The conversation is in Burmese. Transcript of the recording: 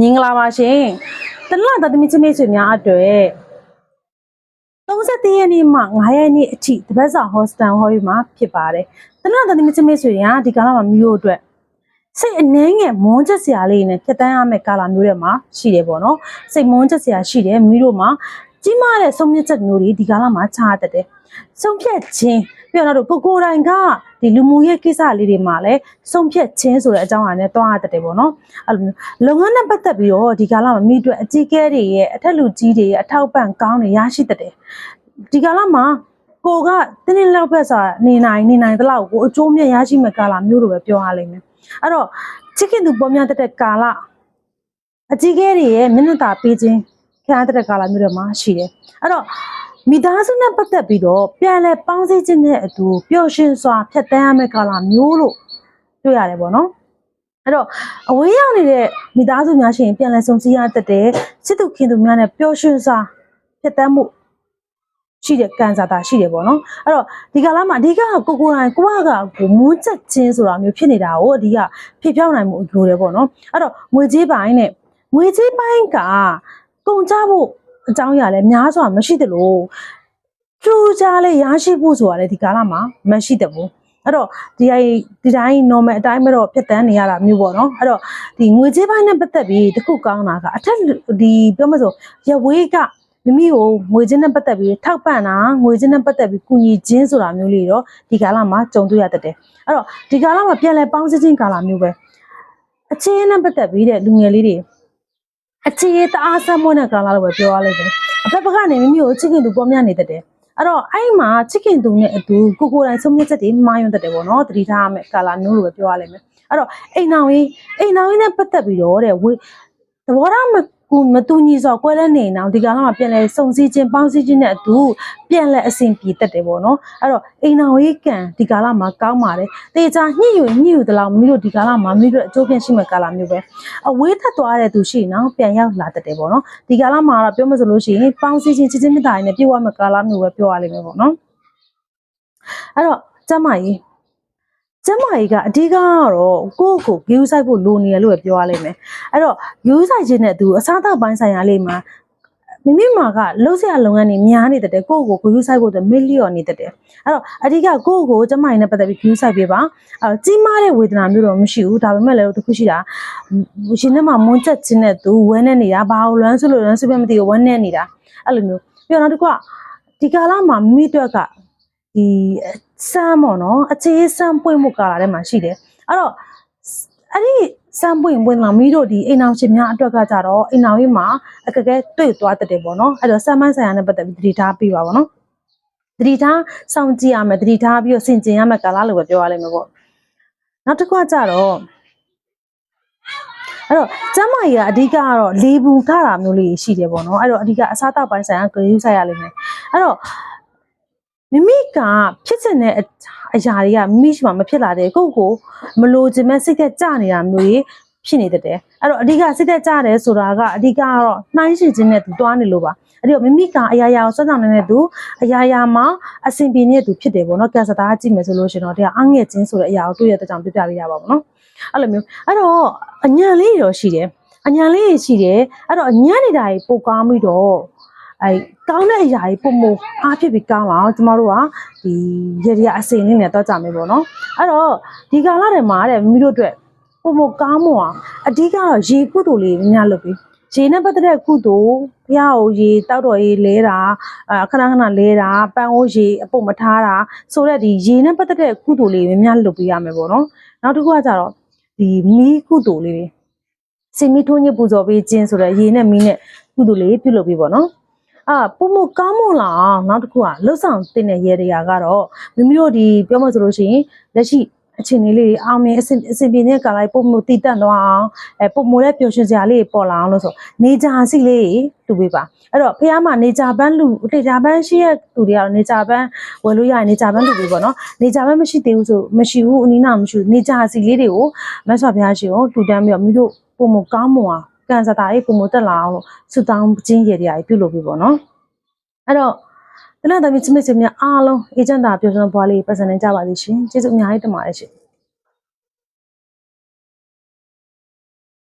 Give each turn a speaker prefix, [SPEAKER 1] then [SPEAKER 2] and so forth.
[SPEAKER 1] မင်္ဂလာပါရှင်တနလာတသမီချင်းမိတ်ဆွေများအတွေ့31ရက်နေ့မှ9ရက်နေ့အထိတပတ်စာဟော့စတန်ဟော်ယူမှာဖြစ်ပါတယ်တနလာတသမီချင်းမိတ်ဆွေတွေကဒီကာလမှာမျိုးအတွက်စိတ်အနှဲငယ်မွန်းချက်စရာလေးနဲ့ဖြတ်တန်းရမယ့်ကာလမျိုးတွေမှာရှိတယ်ပေါ့နော်စိတ်မွန်းချက်စရာရှိတယ်မိတို့မှာ ကြီးမားတဲ့ဆုံးဖြတ်ချက်မျိုးတွေဒီကာလမှာချရတတ်တယ်ဆုံးဖြတ်ခြင်းပြီးတော့ကိုကိုယ်တိုင်ကဒီလူမှုရေးကိစ္စလေးတွေမှာလည်းဆုံးဖြတ်ခြင်းဆိုတဲ့အကြောင်းအရာနဲ့တွားရတတ်တယ်ပေါ့နော်အဲ့လိုမျိုးလုပ်ငန်းနဲ့ပတ်သက်ပြီးတော့ဒီကာလမှာမိအတွက်အကြီးအကဲတွေရဲ့အထက်လူကြီးတွေရဲ့အထောက်ပံ့ကောင်းတွေရရှိတတ်တယ်ဒီကာလမှာကိုကတင်းတင်းလောက်ဖက်စာနေနိုင်နေနိုင်တလောက်ကိုအကျိုးမြတ်ရရှိမဲ့ကာလမျိုးလိုပဲပြောရလိမ့်မယ်အဲ့တော့ချစ်ခင်သူပေါ်များတတ်တဲ့ကာလအကြီးအကဲတွေရဲ့မျက်နှာသာပေးခြင်း ခံရတဲ့ကာလမျိုးတွေမှာရှိတယ်အဲ့တော့မိသားစုနဲ့ပတ်သက်ပြီးတော့ပြန်လဲပေါင်းစည်းခြင်းနဲ့အတူပျော်ရွှင်စွာဖြတ်သန်းရမယ့်ကာလမျိုးလို့တွေ့ရတယ်ပေါ့နော်အဲ့တော့အဝေးရောက်နေတဲ့မိသားစုများရှိရင်ပြန်လည်ဆုံစည်းရတတ်တယ်စစ်သူခင်သူများနဲ့ပျော်ရွှင်စွာဖြစ်တတ်မှုရှိတဲ့ကံစားတာရှိတယ်ပေါ့နော်အဲ့တော့ဒီကာလမှာအဓိကကိုကိုယ်တိုင်ကိုကကကိုမွန်းချက်ချင်းဆိုတာမျိုးဖြစ်နေတာကိုအဓိကဖြစ်ဖြောင်းနိုင်မှုလိုတယ်ပေါ့နော်အဲ့တော့ငွေကြေးပိုင်းနဲ့ငွေကြေးပိုင်းက ကုန်ကြဖို့အကြောင်းအရာလည်းများစွာမရှိသလိုထူးခြားလေးရရှိဖို့ဆိုတာလည်းဒီကာလမှာမရှိတတ်ဘူးအဲ့တော့ဒီအိဒီတိုင်း normal အတိုင်းပဲတော့ဖြတ်တန်းနေရတာမျိုးပေါ့နော်အဲ့တော့ဒီငွေကြေးပိုင်းနဲ့ပတ်သက်ပြီးတခုကောင်းတာကအထက်ဒီပြောမစို့ရဝေးကမိမိကိုငွေချင်းနဲ့ပတ်သက်ပြီးထောက်ပံ့တာငွေချင်းနဲ့ပတ်သက်ပြီးကူညီခြင်းဆိုတာမျိုးလေးတော့ဒီကာလမှာကြုံတွေ့ရတတ်တယ်အဲ့တော့ဒီကာလမှာပြန်လဲပေါင်းစည်းခြင်းကာလမျိုးပဲအချင်းနဲ့ပတ်သက်ပြီးတဲ့လူငယ်လေးတွေ အခြေတအားဆမ်းမွန်းတဲ့ကာလလို့ပဲပြောရလိမ့်မယ်အဖက်ဖက်ကနေမိမိကိုချစ်ခင်သူပေါ်များနေတတ်တယ်အဲ့တော့အဲ့မှာချစ်ခင်သူနဲ့အတူကိုကိုယ်တိုင်ဆုံးဖြတ်ချက်တွေမှားယွင်းတတ်တယ်ပေါ့နော်တတိထားရမယ်ကာလာမျိုးလိုပဲပြောရလိမ့်မယ်အဲ့တော့အိမ်အောင်ကြီးအိမ်အောင်ကြီးနဲ့ပတ်သက်ပြီးတော့တဲ့ဝေသဘောထားမ ကူမတူညီစွာကွဲလဲနေအောင်ဒီကာလမှာပြန်လဲစုံစည်းခြင်းပေါင်းစည်းခြင်းနဲ့အတူပြန်လဲအစဉ်ပြေတတ်တယ်ပေါ့နော်အဲ့တော့အိမ်အောင်ကြီးကံဒီကာလမှာကောင်းပါတယ်တေချာညှိယူညှိယူတလောက်မိတို့ဒီကာလမှာမိတို့အကျိုးပြရှိမဲ့ကာလမျိုးပဲအဝေးထက်သွားတဲ့သူရှိရင်တော့ပြန်ရောက်လာတတ်တယ်ပေါ့နော်ဒီကာလမှာတော့ပြောမစလို့ရှိရင်ပေါင်းစည်းခြင်းချစ်ချင်းမြတ်တာရင်းနဲ့ပြည့်ဝမဲ့ကာလမျိုးပဲပြောရလိမ့်မယ်ပေါ့နော်အဲ့တော့ကျမကြီး ကျမကြီးကအဓိကကတော့ကိုယ့်ကိုယ် view site ဖို့လိုနေရလို့ပဲပြောရလိမ့်မယ်အဲ့တော့ view site ခြင်းနဲ့သူအစားအသောက်ပိုင်းဆိုင်ရာလေးမှာမိမိမှာကလှုပ်ရှားလုပ်ငန်းတွေများနေတတ်တယ်ကိုယ့်ကိုယ်ကို view site ဖို့အတွက်မီလီယံနေတတ်တယ်အဲ့တော့အဓိကကိုယ့်ကိုယ်ကျမကြီးနဲ့ပတ်သက်ပြီး view site ပေးပါအဲ့တော့ကြီးမားတဲ့ဝေဒနာမျိုးတော့မရှိဘူးဒါပေမဲ့လည်းတစ်ခုရှိတာရှင်ထဲမှာမွန်းချက်ချင်းနဲ့သူဝဲနေနေတာဘာလို့လွမ်းဆိုလို့လွမ်းစပဲမသိဘူးဝဲနေနေတာအဲ့လိုမျိုးပြီးတော့နောက်တစ်ခုကဒီကာလမှာမိမိတို့ကဒီ စမ်းပေါ့နော်အခြေစမ်းပွင့်မှုကာလထဲမှာရှိတယ်အဲ့တော့အဲ့ဒီစမ်းပွင့်ပွင့်လာမိတို့ဒီအိမ်အောင်ရှင်များအတွက်ကကြတော့အိမ်အောင်ကြီးမှာအကကဲတွေ့သွားတတ်တယ်ပေါ့နော်အဲ့တော့စမ်းမိုင်းဆိုင်ရာနဲ့ပတ်သက်ပြီးတတိထားပြပါပေါ့နော်တတိထားစောင့်ကြည့်ရမယ်တတိထားပြီးတော့ဆင်ကျင်ရမယ်ကာလလို့ပဲပြောရလိမ့်မယ်ပေါ့နောက်တစ်ခုကကြတော့အဲ့တော့ကျမ်းမာရေးကအဓိကကတော့လေဘူးထတာမျိုးလေးရှိတယ်ပေါ့နော်အဲ့တော့အဓိကအစားအသောက်ပိုင်းဆိုင်ရာဂရုစိုက်ရလိမ့်မယ်အဲ့တော့ မိမိကဖြစ်ချင်တဲ့အအရာတွေကမိမိရှိမှမဖြစ်လာတဲ့ကိုယ့်ကိုမလိုချင်မဲ့စိတ်သက်ကြနေတာမျိုးကြီးဖြစ်နေတတ်တယ်အဲ့တော့အဓိကစိတ်သက်ကြတယ်ဆိုတာကအဓိကကတော့နှိုင်းရှင်ခြင်းနဲ့သူတွားနေလို့ပါအဲ့တော့မိမိကအရာရာကိုစွန့်ဆောင်နေတဲ့သူအရာရာမှာအဆင်ပြေနေတဲ့သူဖြစ်တယ်ပေါ့နော်ကံစတာကြည့်မယ်ဆိုလို့ရှိရင်တော့တရားအငဲ့ခြင်းဆိုတဲ့အရာကိုတွေ့ရတဲ့ကြောင့်ပြပြပေးရပါပေါ့နော်အဲ့လိုမျိုးအဲ့တော့အညံလေးတွေတော့ရှိတယ်အညံလေးတွေရှိတယ်အဲ့တော့ညံ့နေတာကြီးပိုကောင်းပြီးတော့ အဲကောင်းတဲ့အရာကြီးပုံမအားဖြစ်ပြီးကောင်းလာအောင်ကျမတို့ကဒီရေရအစင်လေးနဲ့တော့ကြမယ်ပေါ့နော်အဲ့တော့ဒီကာလတွေမှာတဲ့မိမိတို့အတွက်ပုံမကောင်းမွန်အောင်အဓိကတော့ရေကုသိုလ်လေးများလုပ်ပြီးရေနဲ့ပတ်သက်တဲ့ကုသိုလ်ဘုရားကိုရေတောက်တော်ရေလဲတာအခဏခဏလဲတာပန်းအိုးရေအပုတ်မထားတာဆိုတော့ဒီရေနဲ့ပတ်သက်တဲ့ကုသိုလ်လေးများများလုပ်ပေးရမယ်ပေါ့နော်နောက်တစ်ခုကကြတော့ဒီမီးကုသိုလ်လေးတွေစင်မီထိုးညစ်ပူဇော်ပေးခြင်းဆိုတဲ့ရေနဲ့မီးနဲ့ကုသိုလ်လေးပြုလုပ်ပေးပါနော် အာပုံမကောင်းမွန်လာအောင်နောက်တစ်ခုကလှုပ်ဆောင်တင်တဲ့ရေတွေကကတော့မိမိတို့ဒီပြောမှဆိုလို့ရှိရင်လက်ရှိအချိန်လေးလေးအောင်မြင်အစဉ်အစဉ်ပြင်းတဲ့ကာလိုက်ပုံမတည်တတ်သွားအောင်အဲပုံမတဲ့ပျော်ရွှင်စရာလေးပေါ်လာအောင်လို့ဆိုနေကြစီလေးတူပေးပါအဲ့တော့ဖះမှာနေကြပန်းလူနေကြပန်းရှိရဲ့သူတွေကတော့နေကြပန်းဝယ်လို့ရရင်နေကြပန်းလူပေးပေါ့နော်နေကြပန်းမရှိသေးဘူးဆိုမရှိဘူးအနီးနာမရှိဘူးနေကြစီလေးတွေကိုမတ်ဆွာဘုရားရှင်ကိုတူတန်းပြီးတော့မိတို့ပုံမကောင်းမွန်အောင် ကံစတာရေးပုံမတက်လာအောင်လို့ဆုတောင်းခြင်းရည်တွေပြုလုပ်ပြီးပေါ့နော်အဲ့တော့တနတ်သမီးချစ်မစ်ချင်များအားလုံးအေဂျင့်တာပြောစံဘွားလေးပတ်စံနေကြပါသေးရှင်ကျေးဇူးအများကြီးတင်ပါတယ်ရှင်